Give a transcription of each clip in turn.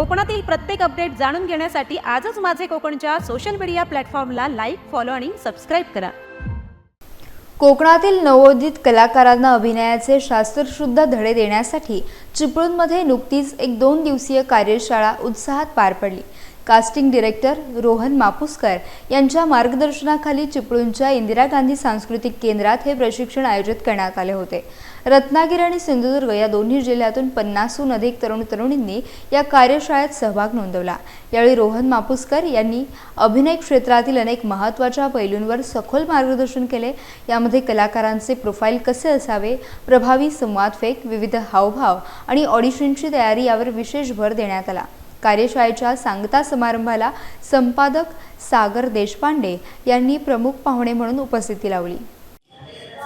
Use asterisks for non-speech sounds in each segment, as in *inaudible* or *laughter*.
कोकणातील प्रत्येक अपडेट जाणून घेण्यासाठी आजच माझे कोकणच्या सोशल मीडिया प्लॅटफॉर्मला लाईक फॉलो आणि सबस्क्राईब करा. कोकणातील नवोदित कलाकारांना अभिनयाचे शास्त्रशुद्ध धडे देण्यासाठी चिपळूणमध्ये नुकतीच एक दोन दिवसीय कार्यशाळा उत्साहात पार पडली. कास्टिंग डिरेक्टर रोहन मापुसकर यांच्या मार्गदर्शनाखाली चिपळूणच्या इंदिरा गांधी सांस्कृतिक केंद्रात हे प्रशिक्षण आयोजित करण्यात आले होते. रत्नागिरी आणि सिंधुदुर्ग या दोन्ही जिल्ह्यातून पन्नासहून अधिक तरुण तरुणींनी या कार्यशाळेत सहभाग नोंदवला. यावेळी रोहन मापुसकर यांनी अभिनय क्षेत्रातील अनेक महत्त्वाच्या पैलूंवर सखोल मार्गदर्शन केले. यामध्ये कलाकारांचे प्रोफाईल कसे असावे प्रभावी संवाद फेक विविध हावभाव आणि ऑडिशनची तयारी यावर विशेष भर देण्यात आला. कार्यशाळेच्या सांगता समारंभाला संपादक सागर देशपांडे यांनी प्रमुख पाहुणे म्हणून उपस्थिती लावली.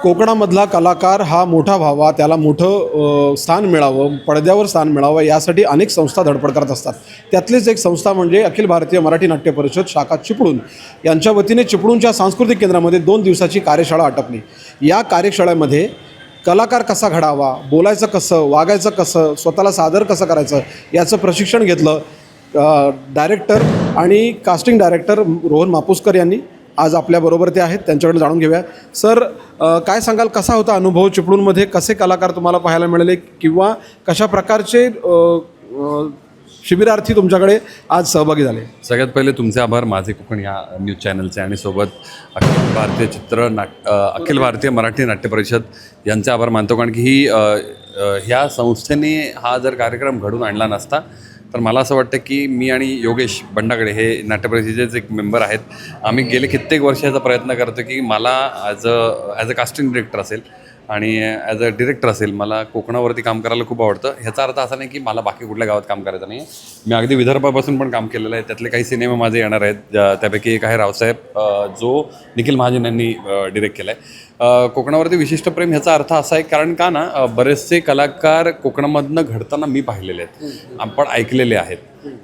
कोकणामधला कलाकार हा मोठा व्हावा त्याला मोठं स्थान मिळावं पडद्यावर स्थान मिळावं यासाठी अनेक संस्था धडपड करत असतात. त्यातलीच एक संस्था म्हणजे अखिल भारतीय मराठी नाट्य परिषद शाखा चिपळूण. यांच्या वतीने चिपळूणच्या सांस्कृतिक केंद्रामध्ये दोन दिवसाची कार्यशाळा आटपली. या कार्यशाळेमध्ये कलाकार कसा घडावा बोलायचं कसं वागायचं कसं स्वतःला सादर कसं करायचं याचं प्रशिक्षण घेतलं डायरेक्टर आणि कास्टिंग डायरेक्टर रोहन मापुसकर यांनी. आज आपल्याबरोबर ते आहेत त्यांच्याकडे जाणून घेऊया. सर काय सांगाल कसा होता अनुभव चिपळूणमध्ये? कसे कलाकार तुम्हाला पाहायला मिळाले? किंवा कशा प्रकारचे शिबिरार्थी तुमच्याकडे आज सहभागी झाले? सगळ्यात पहिले तुमचे आभार. माझे कोकण या न्यूज चॅनलचे आणि सोबत अखिल भारतीय चित्र नाट अखिल भारतीय मराठी नाट्य परिषद यांचे आभार मानतो. कारण की ही ह्या संस्थेने हा जर कार्यक्रम घडून आणला नसता तर मला असं वाटतं की मी आणि योगेश बंडागडे हे नाट्य एक मेंबर आहेत. आम्ही गेले कित्येक वर्षाचा प्रयत्न करतो की मला as a as a casting director असेल आणि ॲज अ डिरेक्टर असेल मला कोकणावरती काम करायला खूप आवडतं. ह्याचा अर्थ असा नाही की मला बाकी कुठल्या गावात काम करायचं नाही मी अगदी विदर्भापासून पण काम केलेलं आहे. त्यातले काही सिनेमे माझे येणार आहेत. त्यापैकी एक आहे रावसाहेब जो निखिल महाजन यांनी डिरेक्ट केला आहे कोकणावरती विशिष्ट प्रेम ह्याचा अर्थ असा आहे कारण का ना बरेचसे कलाकार कोकणामधनं घडताना मी पाहिलेले आहेत. आपण ऐकलेले आहेत.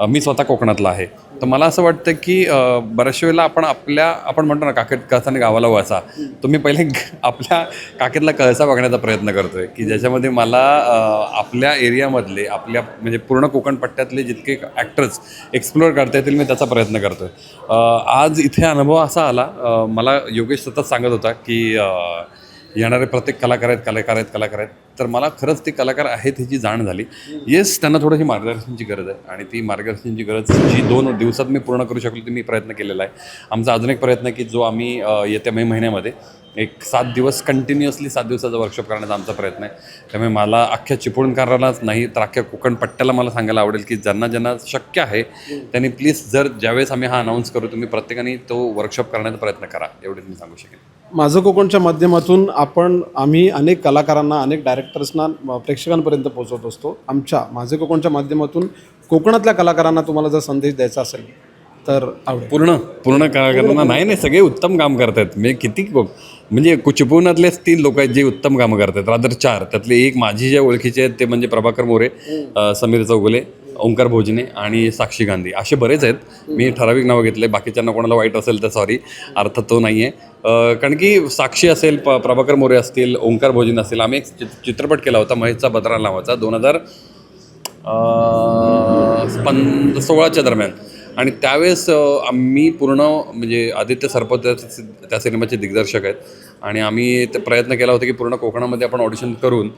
मी स्वतः कोकणातला आहे. तर मला असं वाटतं की बऱ्याचशा वेळेला आपण आपल्या आपण म्हणतो ना काकेत कळसाने गावाला वळसा. तुम्ही पहिले *laughs* आपल्या काकेतला कळसा बघण्याचा प्रयत्न करतोय की ज्याच्यामध्ये मला आपल्या एरियामधले आपल्या म्हणजे पूर्ण कोकण पट्ट्यातले जितके ॲक्टर्स एक्सप्लोअर करता येतील मी त्याचा प्रयत्न करतोय. आज इथे अनुभव असा आला मला योगेश सतत सांगत होता की येणारे प्रत्येक कलाकार आहेत कलाकार आहेत कलाकार आहेत. तर मला खरंच ते कलाकार आहेत ह्याची जाण झाली. येस त्यांना थोडीशी मार्गदर्शनची गरज आहे आणि ती मार्गदर्शनची गरज जी दोन दिवसात मी पूर्ण करू शकलो ती मी प्रयत्न केलेला आहे. आमचा अजून एक प्रयत्न की जो आम्ही येत्या मे महिन्यामध्ये एक सात दिवस कंटिन्युअसली सात दिवसाचा वर्कशॉप करण्याचा आमचा प्रयत्न आहे. त्यामुळे मला अख्ख्या चिपळूणकरांनाच नाही तर अख्ख्या कोकण पट्ट्याला मला सांगायला आवडेल की ज्यांना ज्यांना शक्य आहे त्यांनी प्लीज जर ज्यावेळेस आम्ही हा अनाऊन्स करू तुम्ही प्रत्येकाने तो वर्कशॉप करण्याचा प्रयत्न करा एवढेच मी सांगू शकेन. माझं कोकणच्या माध्यमातून आपण आम्ही अनेक कलाकारांना अनेक डायरेक्टर्सना प्रेक्षकांपर्यंत पोहोचवत असतो. आमच्या माझे कोकणच्या माध्यमातून कोकणातल्या कलाकारांना तुम्हाला जर संदेश द्यायचा असेल तर आवडेल. पूर्ण पूर्ण कलाकारांना नाही नाही सगळे उत्तम काम करतात म्हणजे किती म्हणजे कुचपुनातलेच तीन लोक आहेत जे उत्तम कामं करतात. रादर चार त्यातले एक माझी ज्या ओळखीचे आहेत ते म्हणजे प्रभाकर मोरे समीर चौगुले ओंकार भोजने आणि साक्षी गांधी. असे बरेच आहेत. मी ठराविक नावं घेतले. बाकीच्यांना कोणाला वाईट असेल तर सॉरी अर्थ तो नाही आहे कारण की साक्षी असेल प प्रभाकर मोरे असतील ओंकार भोजने असतील. आम्ही एक चित्रपट केला होता महेशचा बदरा नावाचा दोन हजार पं सोळाच्या दरम्यान. आणि त्यावेळेस आम्ही पूर्ण म्हणजे आदित्य सरपत त्या- त्या सिनेमाचे दिग्दर्शक आहेत. आणि आम्ही ते प्रयत्न केला होता की पूर्ण कोकणामध्ये आपण ऑडिशन करून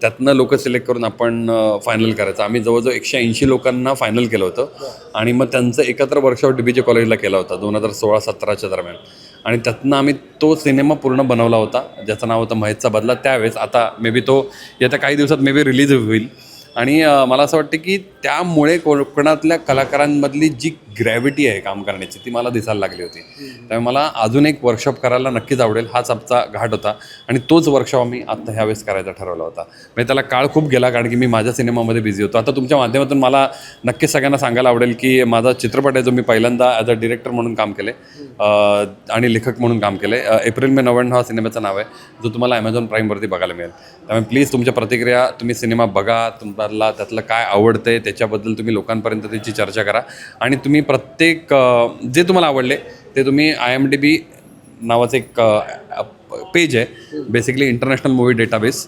त्यातनं लोक सिलेक्ट करून आपण फायनल करायचं. आम्ही जवळजवळ एकशे ऐंशी लोकांना फायनल केलं होतं. आणि मग त्यांचं एकत्र वर्कशॉप डी बी जे कॉलेजला केला होता दोन हजार सोळा सतराच्या दरम्यान. आणि त्यातनं आम्ही तो सिनेमा पूर्ण बनवला होता ज्याचं नाव होतं महेशचा बदला. त्यावेळेस आता मे बी तो येत्या काही दिवसात मे बी रिलीज होईल. आणि मला असं वाटतं की त्यामुळे कोकणातल्या कलाकारांमधली जी ग्रॅव्हिटी आहे काम करण्याची ती मला दिसायला लागली होती. त्यामुळे मला अजून एक वर्कशॉप करायला नक्कीच आवडेल. हाच आमचा घाट होता. आणि तोच वर्कशॉप आम्ही आत्ता ह्यावेळेस करायचा ठरवला होता. म्हणजे त्याला काळ खूप गेला कारण की मी माझ्या सिनेमामध्ये बिझी होतो. आता तुमच्या माध्यमातून मला नक्कीच सगळ्यांना सांगायला आवडेल की माझा चित्रपट आहे जो मी पहिल्यांदा ॲज अ डिरेक्टर म्हणून काम केले आणि लेखक म्हणून काम केले एप्रिल मे नव्याण्णव हा सिनेमाचं नाव आहे जो तुम्हाला ॲमेझॉन प्राईमवरती बघायला मिळेल. त्यामुळे प्लीज तुमच्या प्रतिक्रिया तुम्ही सिनेमा बघा तुम्हाला त्यातलं काय आवडतंय त्याच्याबद्दल तुम्ही लोकांपर्यंत त्याची चर्चा करा. आणि तुम्ही प्रत्येक जे तुम्हाला आवडले ते तुम्ही आय एम डी बी नावाचं एक पेज आहे. बेसिकली इंटरनॅशनल मूवी डेटाबेस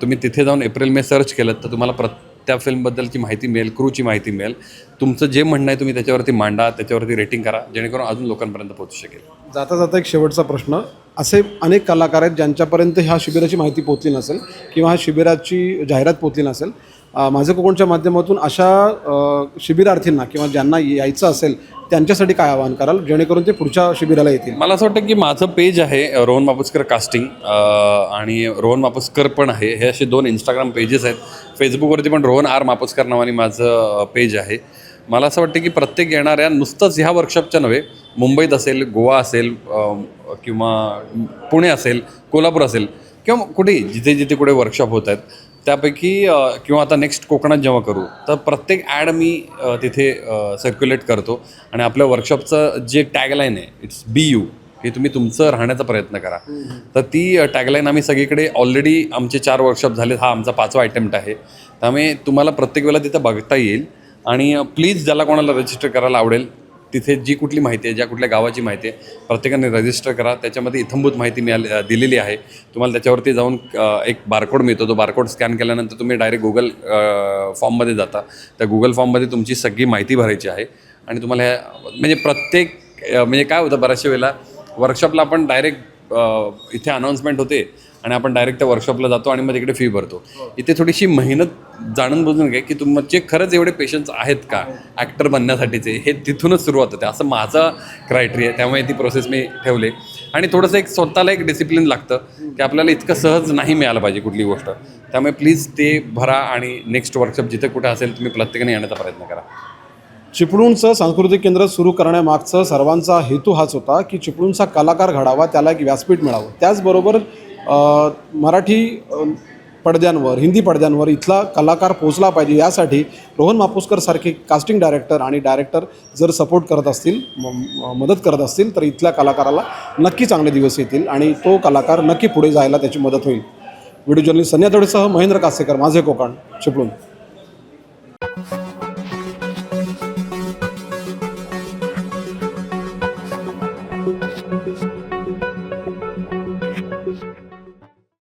तुम्ही तिथे जाऊन एप्रिल मे सर्च केलं तर तुम्हाला प्रत्येक त्या फिल्मबद्दलची माहिती मिळेल क्रूची माहिती मिळेल. तुमचं जे म्हणणं आहे तुम्ही त्याच्यावरती मांडा त्याच्यावरती रेटिंग करा जेणेकरून अजून लोकांपर्यंत पोहोचू शकेल. जाता जाता एक शेवटचा प्रश्न. असे अनेक कलाकार आहेत ज्यांच्यापर्यंत ह्या शिबिराची माहिती पोचली नसेल किंवा ह्या शिबिराची जाहिरात पोचली नसेल. माझं कोकणच्या माध्यमातून अशा शिबिरार्थींना किंवा ज्यांना यायचं असेल त्यांच्यासाठी काय आवाहन कराल जेणेकरून ते पुढच्या शिबिराला येतील? मला असं वाटतं की माझं पेज आहे रोहन मापुसकर कास्टिंग आणि रोहन मापुसकर पण आहे. हे असे दोन इंस्टाग्राम पेजेस आहेत. फेसबुकवरती पण रोहन आर मापुसकर नावाने माझं पेज आहे. मला असं वाटतं की प्रत्येक येणाऱ्या नुसतंच ह्या वर्कशॉपच्या नव्हे मुंबईत असेल गोवा असेल किंवा पुणे असेल कोल्हापूर असेल किंवा कुठेही जिथे जिथे कुठे वर्कशॉप होत आहेत त्यापैकी किंवा आता नेक्स्ट कोकणात जेव्हा करू तर प्रत्येक ॲड मी तिथे सर्क्युलेट करतो. आणि आपल्या वर्कशॉपचं जे टॅगलाईन आहे इट्स बी यू की तुम्ही तुमचं राहण्याचा प्रयत्न करा. तर ती टॅगलाईन आम्ही सगळीकडे ऑलरेडी आमचे चार वर्कशॉप झाले हा आमचा पाचवा अटेम्प्ट आहे. त्यामुळे तुम्हाला प्रत्येक वेळेला तिथं बघता येईल. आणि प्लीज ज्याला कोणाला रजिस्टर करायला आवडेल तिथे जी कुठली माहिती आहे ज्या कुठल्या गावाची माहिती आहे प्रत्येकाने रजिस्टर करा. त्याच्यामध्ये इथंभूत माहिती मिळाली दिलेली आहे. तुम्हाला त्याच्यावरती जाऊन एक बारकोड मिळतो. तो बारकोड स्कॅन केल्यानंतर तुम्ही डायरेक्ट गुगल फॉर्ममध्ये जाता. त्या गुगल फॉर्ममध्ये तुमची सगळी माहिती भरायची आहे. आणि तुम्हाला ह्या म्हणजे प्रत्येक म्हणजे काय होतं बऱ्याचशा वेळेला वर्कशॉपला आपण डायरेक्ट इथे अनाऊन्समेंट होते. आणि आपण डायरेक्ट त्या वर्कशॉपला जातो आणि मग तिकडे फी भरतो. इथे थोडीशी मेहनत जाणून बुजून घ्या की तुमचे खरंच एवढे पेशन्स आहेत का? ॲक्टर बनण्यासाठीचे. हे तिथूनच सुरुवात होते. असं माझा क्रायटेरिया त्यामुळे ती प्रोसेस मी ठेवले. आणि थोडंसं एक स्वतःला एक डिसिप्लिन लागतं की आपल्याला इतकं सहज नाही मिळालं पाहिजे कुठली गोष्ट. त्यामुळे प्लीज ते भरा आणि नेक्स्ट वर्कशॉप जिथे कुठे असेल तुम्ही प्रत्येकाने येण्याचा प्रयत्न करा. चिपळूणचं सांस्कृतिक केंद्र सुरू करण्यामागचं सर्वांचा हेतू हाच होता की चिपळूणचा कलाकार घडावा त्याला एक व्यासपीठ मिळावं. त्याचबरोबर मराठी पडद्यांवर हिंदी पडद्यांवर इथला कलाकार पोचला पाहिजे यासाठी रोहन मापुसकर सारखे कास्टिंग डायरेक्टर आणि डायरेक्टर जर सपोर्ट करत असतील म- मदत करत असतील तर इथल्या कलाकाराला नक्की चांगले दिवस येतील आणि तो कलाकार नक्की पुढे जायला त्याची मदत होईल. व्हिडिओ जर्नलिस्ट सन्यातोडीसह महेंद्र कासेकर माझे कोकण चिपळूण.